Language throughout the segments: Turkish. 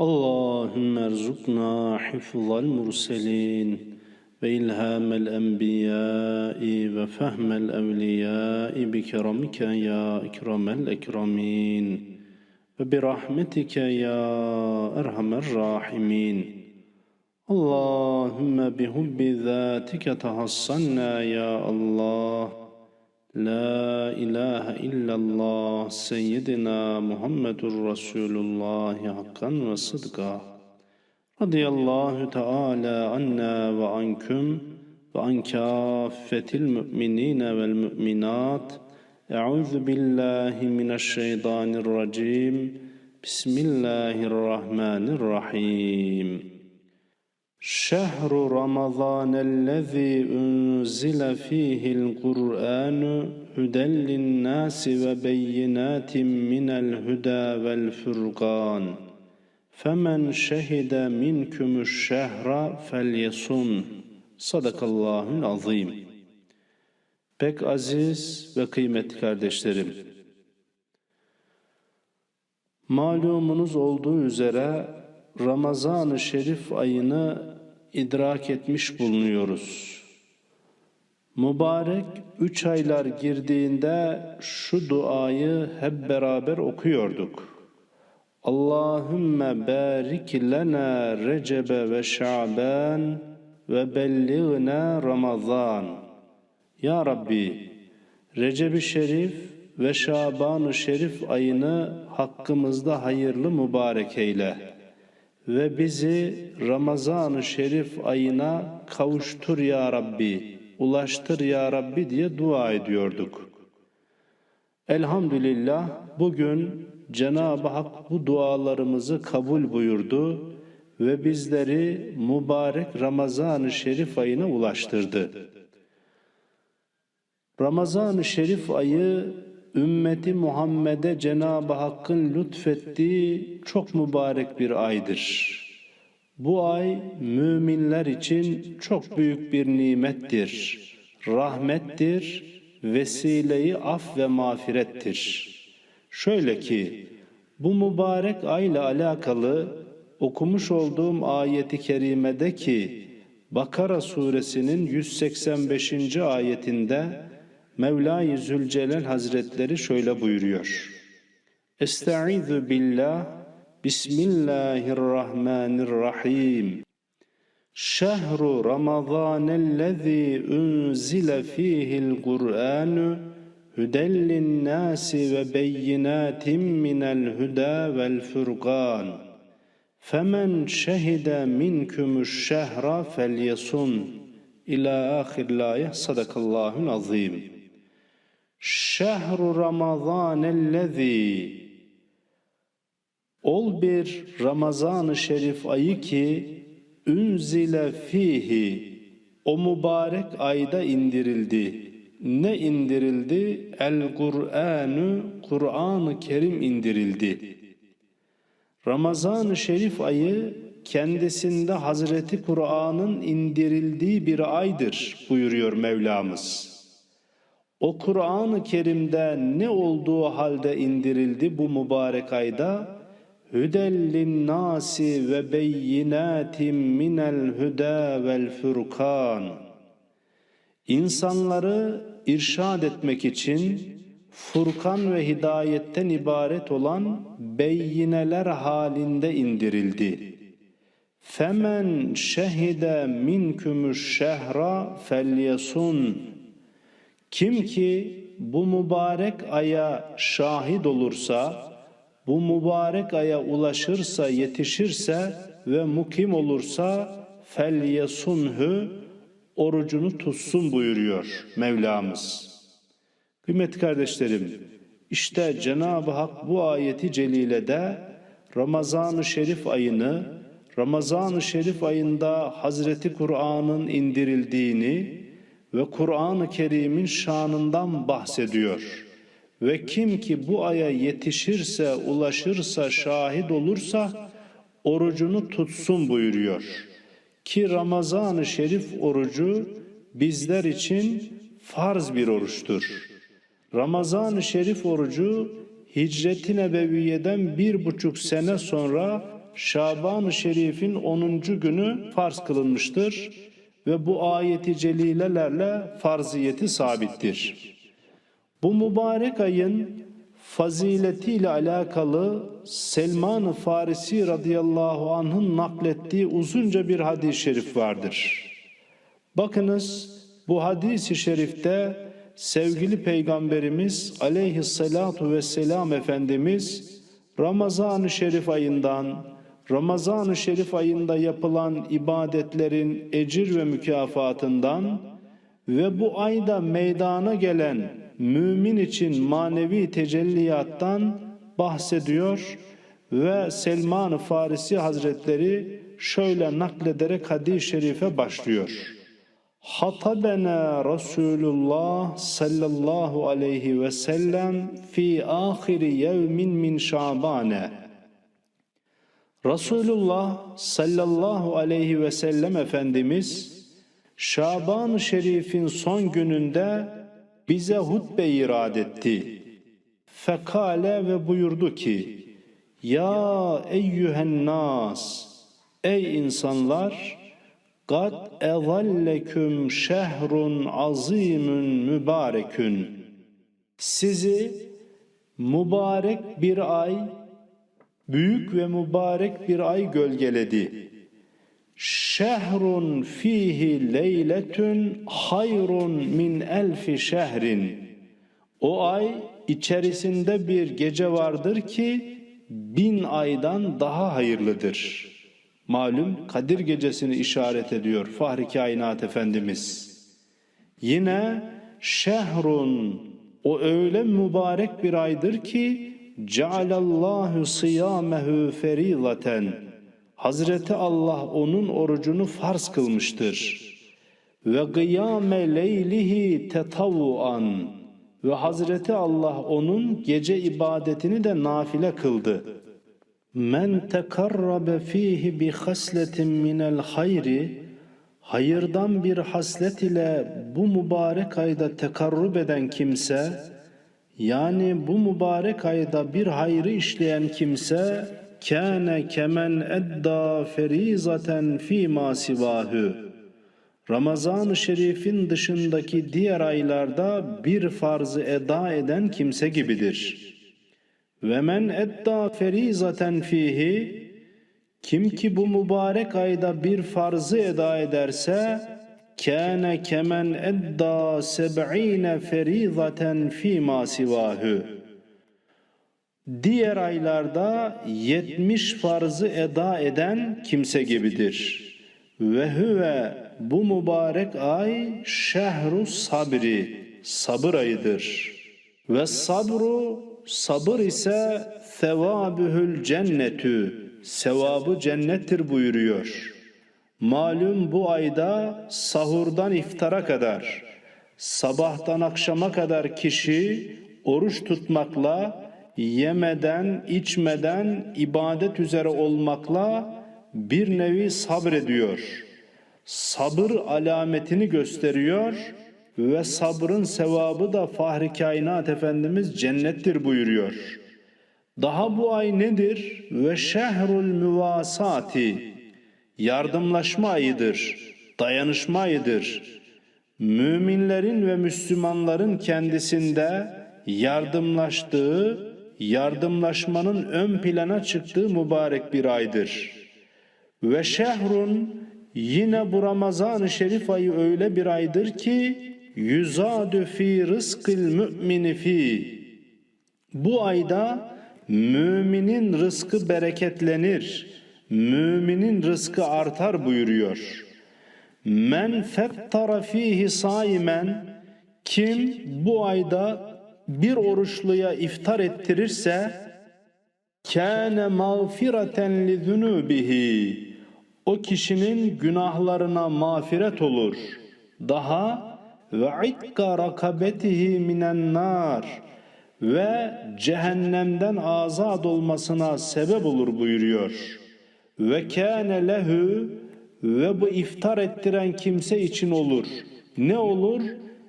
اللهم ارزقنا حفظ المرسلين وإلهام الأنبياء وفهم الأولياء بكرمك يا أكرم الأكرمين وبرحمتك يا أرحم الراحمين. اللهم بحب ذاتك تحصنا يا الله La ilahe illallah seyyidina Muhammedur Resulullah hakkan ve sıdka. Radiyallahu Teala anna ve anküm ve an kâffetil müminine vel müminat. Euzu billahi mineşşeytanirracim. Bismillahirrahmanirrahim. شهر رمضان الذي أنزل فيه القرآن هدى للناس وبينات من الهدى والفرقان فمن شهد منكم الشهر فليصم صدق الله العظيم Pek aziz ve kıymetli kardeşlerim, malumunuz olduğu üzere Ramazan-ı Şerif ayını idrak etmiş bulunuyoruz. Mübarek üç aylar girdiğinde şu duayı hep beraber okuyorduk. Allahümme barik lena recebe ve şaban ve belliğna ramazan. Ya Rabbi, Recep-i Şerif ve Şaban-ı Şerif ayını hakkımızda hayırlı mübarek eyle ve bizi Ramazan-ı Şerif ayına kavuştur ya Rabbi, ulaştır ya Rabbi diye dua ediyorduk. Elhamdülillah bugün Cenab-ı Hak bu dualarımızı kabul buyurdu ve bizleri mübarek Ramazan-ı Şerif ayına ulaştırdı. Ramazan-ı Şerif ayı ümmeti Muhammed'e Cenab-ı Hakk'ın lütfettiği çok mübarek bir aydır. Bu ay müminler için çok büyük bir nimettir, rahmettir, vesileyi af ve mağfirettir. Şöyle ki, bu mübarek ayla alakalı okumuş olduğum ayeti kerimede ki, Bakara suresinin 185. ayetinde Mevla-i Zülcelal Hazretleri şöyle buyuruyor. Estaizu billah, Bismillahirrahmanirrahim. Şehru Ramazanellezî unzile fîhil Kur'anu huden linnâsi ve beyinâtin minel hudâ vel furqân. Femen şehide minkumuş şehra felyesun. İlâ ahir lâye sadakallâhul azîm. Şehru Ramazanellezî Ol bir Ramazan-ı Şerif ayı ki ünzile fihi o mübarek ayda indirildi. Ne indirildi? El Kur'an'ı Kur'an-ı Kerim indirildi. Ramazan-ı Şerif ayı kendisinde Hazreti Kur'an'ın indirildiği bir aydır buyuruyor Mevlamız. O Kur'an-ı Kerim'de ne olduğu halde indirildi bu mübarek ayda? Hüdellin nasi ve beyinatin minel huda vel furkan. İnsanları irşad etmek için Furkan ve hidayetten ibaret olan beyineler halinde indirildi. Femen şehide minkümüş şehra felyesun. Kim ki bu mübarek aya şahit olursa, bu mübarek aya ulaşırsa, yetişirse ve mukim olursa felyesunhu orucunu tutsun buyuruyor Mevlamız. Kıymetli kardeşlerim, işte Cenab-ı Hak bu ayeti celilede Ramazan-ı Şerif ayını, Ramazan-ı Şerif ayında Hazreti Kur'an'ın indirildiğini ve Kur'an-ı Kerim'in şanından bahsediyor. Ve kim ki bu aya yetişirse, ulaşırsa, şahit olursa orucunu tutsun buyuruyor. Ki Ramazan-ı Şerif orucu bizler için farz bir oruçtur. Ramazan-ı Şerif orucu Hicret-i Nebeviye'den bir buçuk sene sonra Şaban-ı Şerif'in 10. günü farz kılınmıştır ve bu ayeti celilelerle farziyeti sabittir. Bu mübarek ayın faziletiyle alakalı Selman-ı Farisi radıyallahu anh'ın naklettiği uzunca bir hadis-i şerif vardır. Bakınız bu hadis-i şerifte sevgili Peygamberimiz aleyhissalatu vesselam Efendimiz Ramazan-ı Şerif ayından Ramazan-ı Şerif ayında yapılan ibadetlerin ecir ve mükafatından ve bu ayda meydana gelen mümin için manevi tecelliyattan bahsediyor ve Selman-ı Farisi Hazretleri şöyle naklederek hadis-i şerife başlıyor. Hatabena Resulullah sallallahu aleyhi ve sellem fi ahiri yevmin min Şabane. Resulullah sallallahu aleyhi ve sellem Efendimiz Şaban-ı Şerif'in son gününde bize hutbe irad etti. Fekale ve buyurdu ki Ya eyyühen nas Ey insanlar Kad ezalleküm şehrun azimün mübarekün Sizi mübarek bir ay büyük ve mübarek bir ay gölgeledi. Şehrun fihi leyletün hayrun min elfi şehrin. O ay içerisinde bir gece vardır ki bin aydan daha hayırlıdır. Malum Kadir gecesini işaret ediyor Fahri Kainat Efendimiz. Yine şehrun o öyle mübarek bir aydır ki cealallahu siyamehu ferizaten Hazreti Allah onun orucunu farz kılmıştır. Ve gıyame leylihi tetavvuan ve Hazreti Allah onun gece ibadetini de nafile kıldı. Men tekarrabe fihi bi hasletin minel hayri hayırdan bir haslet ile bu mübarek ayda tekarrub eden kimse yani bu mübarek ayda bir hayrı işleyen kimse kâne kemen edda ferizaten fîmâ sivâhü Ramazan-ı Şerif'in dışındaki diğer aylarda bir farzı eda eden kimse gibidir. Ve men edda ferizaten fihi kim ki bu mübarek ayda bir farzı eda ederse kâne kemen edda seb'ine ferizaten fîmâ sivâhü Diğer aylarda yetmiş farzı eda eden kimse gibidir. Ve hüve bu mübarek ay şehru sabri, sabır ayıdır. Ve sabru, sabır ise sevabühül cennetü, sevabı cennettir buyuruyor. Malum bu ayda sahurdan iftara kadar, sabahtan akşama kadar kişi oruç tutmakla, yemeden, içmeden, ibadet üzere olmakla bir nevi sabrediyor. Sabır alametini gösteriyor ve sabrın sevabı da Fahri Kainat Efendimiz cennettir buyuruyor. Daha bu ay nedir? Ve şehrul müvasati yardımlaşma ayıdır, dayanışma ayıdır. Müminlerin ve Müslümanların kendisinde yardımlaştığı, yardımlaşmanın ön plana çıktığı mübarek bir aydır. Ve şehrun yine bu Ramazan-ı Şerif ayı öyle bir aydır ki yüzadü fi rızkil mümini fi. Bu ayda müminin rızkı bereketlenir, müminin rızkı artar buyuruyor. Men fettara fihi saimen kim bu ayda bir oruçluya iftar ettirirse kâne mağfireten li zunubihi o kişinin günahlarına mağfiret olur. Daha ve ikka rakabetihi minen nar ve cehennemden azad olmasına sebep olur buyuruyor. Ve kâne lehu ve bu iftar ettiren kimse için olur. Ne olur?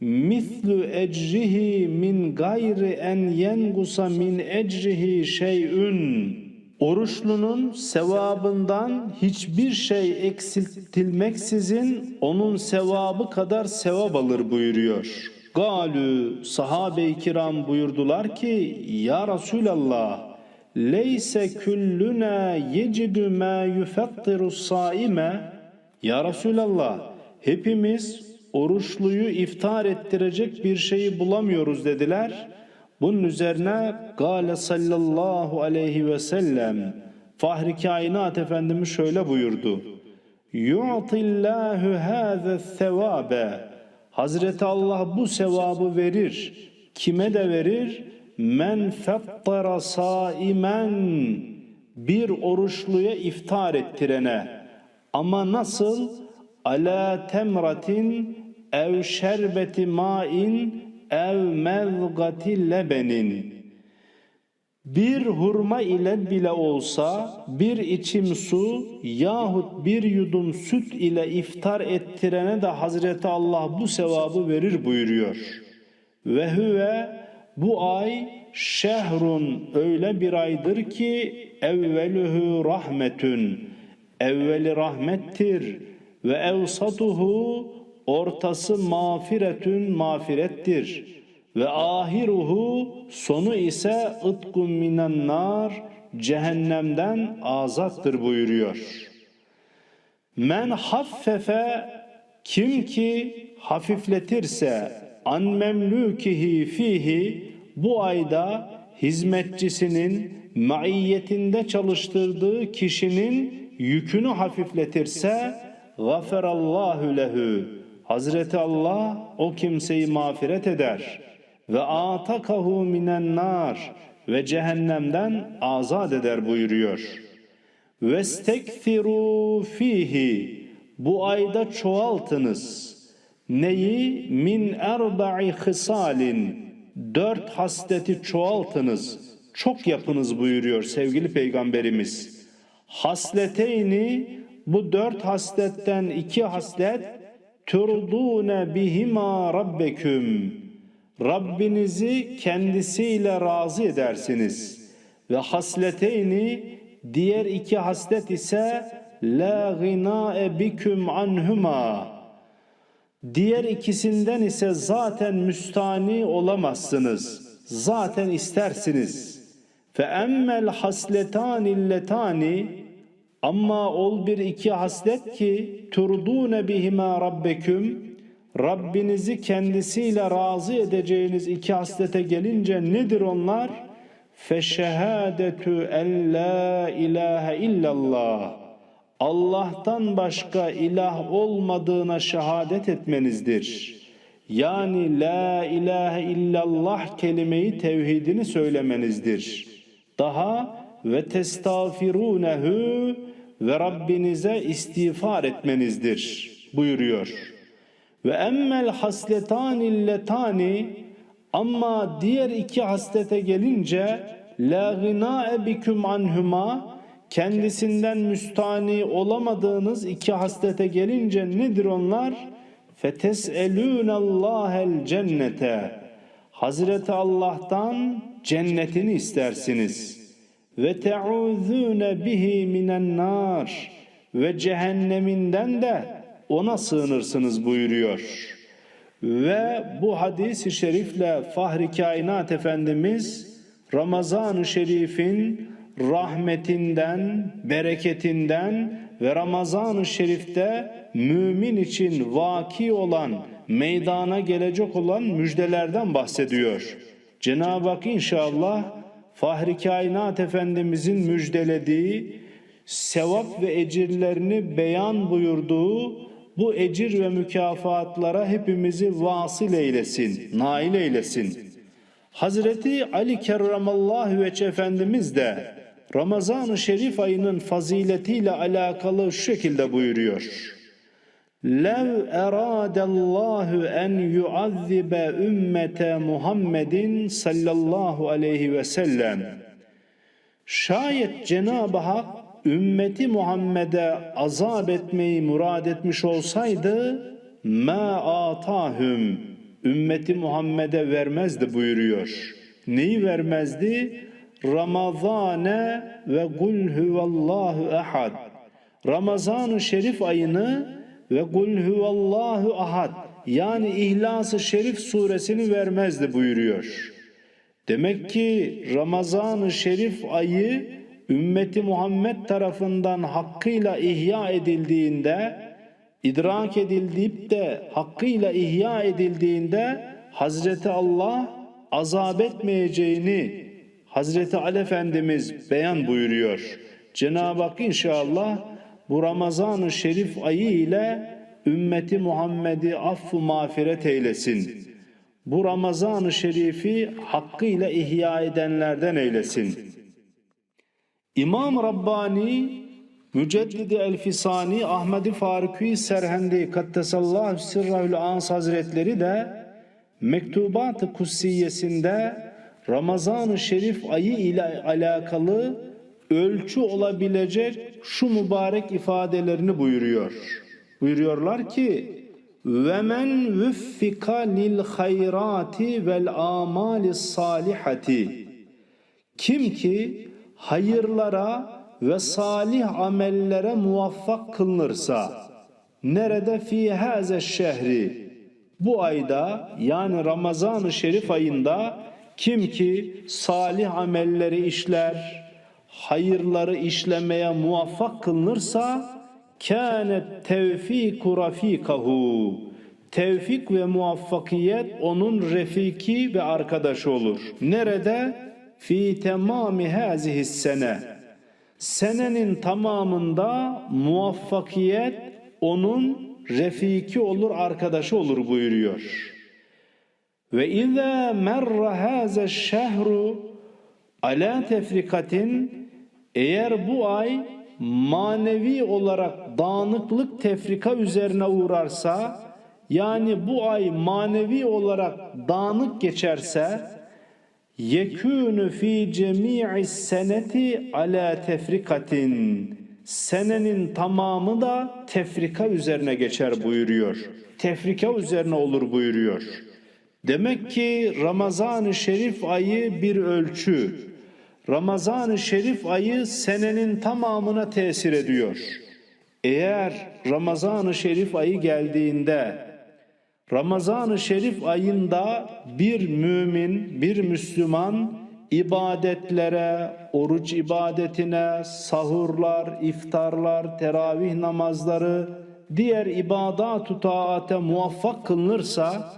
Mislu ecrihi min gayri en yengusa min ecrihi şey'ün. Oruçlunun sevabından hiçbir şey eksiltilmeksizin onun sevabı kadar sevap alır buyuruyor. Galü sahabe-i kiram buyurdular ki ya Resulallah leyse küllüne yecidü ma yufettiru saime ya Resulallah hepimiz oruçluyu iftar ettirecek bir şeyi bulamıyoruz dediler. Bunun üzerine Gale sallallahu aleyhi ve sellem Fahri Kainat Efendimiz şöyle buyurdu. Yu'tillahu hâze sevabe Hazreti Allah bu sevabı verir. Kime de verir? Men fettara saimen bir oruçluya iftar ettirene. Ama nasıl? Ala temratin ev şerbeti main ev mezgati lebenin. Bir hurma ile bile olsa bir içim su yahut bir yudum süt ile iftar ettirene de Hazreti Allah bu sevabı verir buyuruyor. Ve huve bu ay şehrun öyle bir aydır ki evveluhu rahmetün evveli rahmettir ve evsatuhu ortası mağfiretün mağfirettir ve ahiruhu sonu ise ıtkun minen nar cehennemden azattır buyuruyor. Men haffefe kim ki hafifletirse an memlükihi fihi bu ayda hizmetçisinin maiyetinde çalıştırdığı kişinin yükünü hafifletirse gaferallahu lehu Hazreti Allah o kimseyi mağfiret eder ve atakahu minen nar ve cehennemden azat eder buyuruyor. Vestekfiru fihi bu ayda çoğaltınız. Neyi? Min erba'i hısalin dört hasleti çoğaltınız. Çok yapınız buyuruyor sevgili peygamberimiz. Hasleteyni bu dört hasletten iki haslet turdune bihima rabbeküm Rabbinizi kendisiyle razı edersiniz. Ve hasleteyni diğer iki haslet ise la ginae biküm anhuma. Diğer ikisinden ise zaten müstani olamazsınız. Zaten istersiniz. Fe emmel hasletani letani ama ol bir iki haslet ki turdune bihima rabbeküm Rabbinizi kendisiyle razı edeceğiniz iki haslete gelince nedir onlar? Feşehadetü en la ilahe illallah. Allah'tan başka ilah olmadığına şehadet etmenizdir. Yani la ilahe illallah kelimeyi tevhidini söylemenizdir. Daha ve testağfirunehu ve Rabbinize istiğfar etmenizdir buyuruyor. Ve emmel hasletani letani ama diğer iki haslete gelince la ginae biküm anhuma kendisinden müstani olamadığınız iki haslete gelince nedir onlar? Feteselûnallâhel cennete Hazreti Allah'tan cennetini istersiniz. Ve te'ûzûne bihi minen nar ve cehenneminden de ona sığınırsınız buyuruyor. Ve bu hadisi şerifle Fahri Kainat Efendimiz Ramazan-ı Şerif'in rahmetinden, bereketinden ve Ramazan-ı Şerif'te mümin için vaki olan, meydana gelecek olan müjdelerden bahsediyor. Cenab-ı Hak inşallah Fahri Kainat Efendimizin müjdelediği, sevap ve ecirlerini beyan buyurduğu bu ecir ve mükafatlara hepimizi vasıl eylesin, nail eylesin. Hazreti Ali Kerramallahu ve Efendimiz de Ramazan-ı Şerif ayının faziletiyle alakalı şu şekilde buyuruyor. Lev eradallahu en yuazzibe ümmete Muhammedin sallallahu aleyhi ve sellem. Şayet Cenab-ı Hak ümmeti Muhammed'e azap etmeyi murad etmiş olsaydı ma atahum ümmeti Muhammed'e vermezdi buyuruyor. Neyi vermezdi? Ramazane ve kul huvallahu ehad. Ramazan-ı Şerif ayını ve kul huvallahu ahad yani İhlas-ı Şerif suresini vermezdi buyuruyor. Demek ki Ramazan-ı Şerif ayı ümmeti Muhammed tarafından hakkıyla ihya edildiğinde, idrak edildiğip de hakkıyla ihya edildiğinde Hazreti Allah azap etmeyeceğini Hazreti Ali Efendimiz beyan buyuruyor. Cenab-ı Hak inşallah bu Ramazan-ı Şerif ayı ile ümmeti Muhammed'i affu mağfiret eylesin. Bu Ramazan-ı Şerif'i hakkıyla ihya edenlerden eylesin. İmam Rabbani Müceddidi Elfisani Ahmedi Faruki Serhendi Kattesallahu Sirrahül Ans Hazretleri de Mektubat-ı Kutsiyesinde Ramazan-ı Şerif ayı ile alakalı ölçü olabilecek şu mübarek ifadelerini buyuruyor. Buyuruyorlar ki ve men vuffika lil hayrati vel amali salihati kim ki hayırlara ve salih amellere muvaffak kılınırsa nerede fi haze şehri bu ayda yani Ramazan-ı Şerif ayında kim ki salih amelleri işler, hayırları işlemeye muvaffak kılınırsa kânet tevfiku rafikahu tevfik ve muvaffakiyet onun refiki ve arkadaşı olur. Nerede? Fi temami hazihi sene. Senenin tamamında muvaffakiyet onun refiki olur, arkadaşı olur buyuruyor. Ve izâ merra hâze şehru ala tefrikatin eğer bu ay manevi olarak dağınıklık tefrika üzerine uğrarsa yani bu ay manevi olarak dağınık geçerse yekûnü fi cemii seneti ala tefrikatin senenin tamamı da tefrika üzerine geçer buyuruyor. Tefrika üzerine olur buyuruyor. Demek ki Ramazan-ı Şerif ayı bir ölçü. Ramazan-ı Şerif ayı senenin tamamına tesir ediyor. Eğer Ramazan-ı Şerif ayı geldiğinde Ramazan-ı Şerif ayında bir mümin, bir Müslüman ibadetlere, oruç ibadetine, sahurlar, iftarlar, teravih namazları, diğer ibadat-ı taate muvaffak kılınırsa,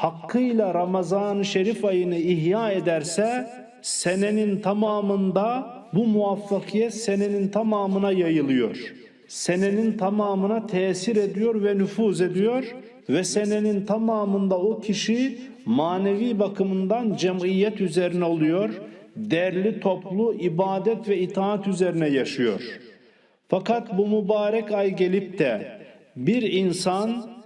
hakkıyla Ramazan-ı Şerif ayını ihya ederse, senenin tamamında bu muvaffakiyet senenin tamamına yayılıyor. Senenin tamamına tesir ediyor ve nüfuz ediyor ve senenin tamamında o kişi manevi bakımından cemiyet üzerine oluyor. Derli toplu ibadet ve itaat üzerine yaşıyor. Fakat bu mübarek ay gelip de bir insan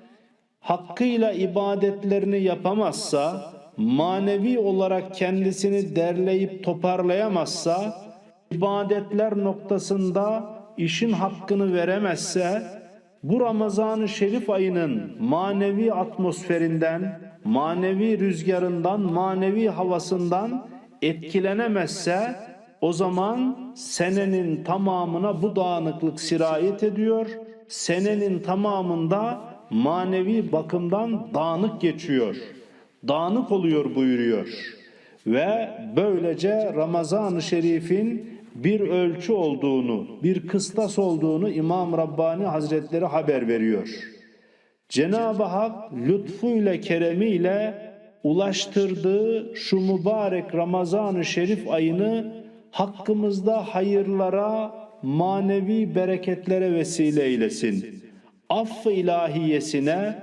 hakkıyla ibadetlerini yapamazsa, manevi olarak kendisini derleyip toparlayamazsa, ibadetler noktasında işin hakkını veremezse, bu Ramazan-ı Şerif ayının manevi atmosferinden, manevi rüzgarından, manevi havasından etkilenemezse, o zaman senenin tamamına bu dağınıklık sirayet ediyor. Senenin tamamında manevi bakımdan dağınık geçiyor. Dağınık oluyor buyuruyor. Ve böylece Ramazan-ı Şerif'in bir ölçü olduğunu, bir kıstas olduğunu İmam Rabbani Hazretleri haber veriyor. Cenab-ı Hak lütfuyla, keremiyle ulaştırdığı şu mübarek Ramazan-ı Şerif ayını hakkımızda hayırlara, manevi bereketlere vesile eylesin. Affı ilahiyesine,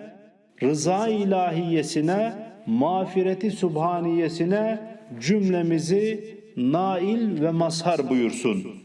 rıza ilahiyesine, mağfireti subhaniyesine cümlemizi nail ve mazhar buyursun.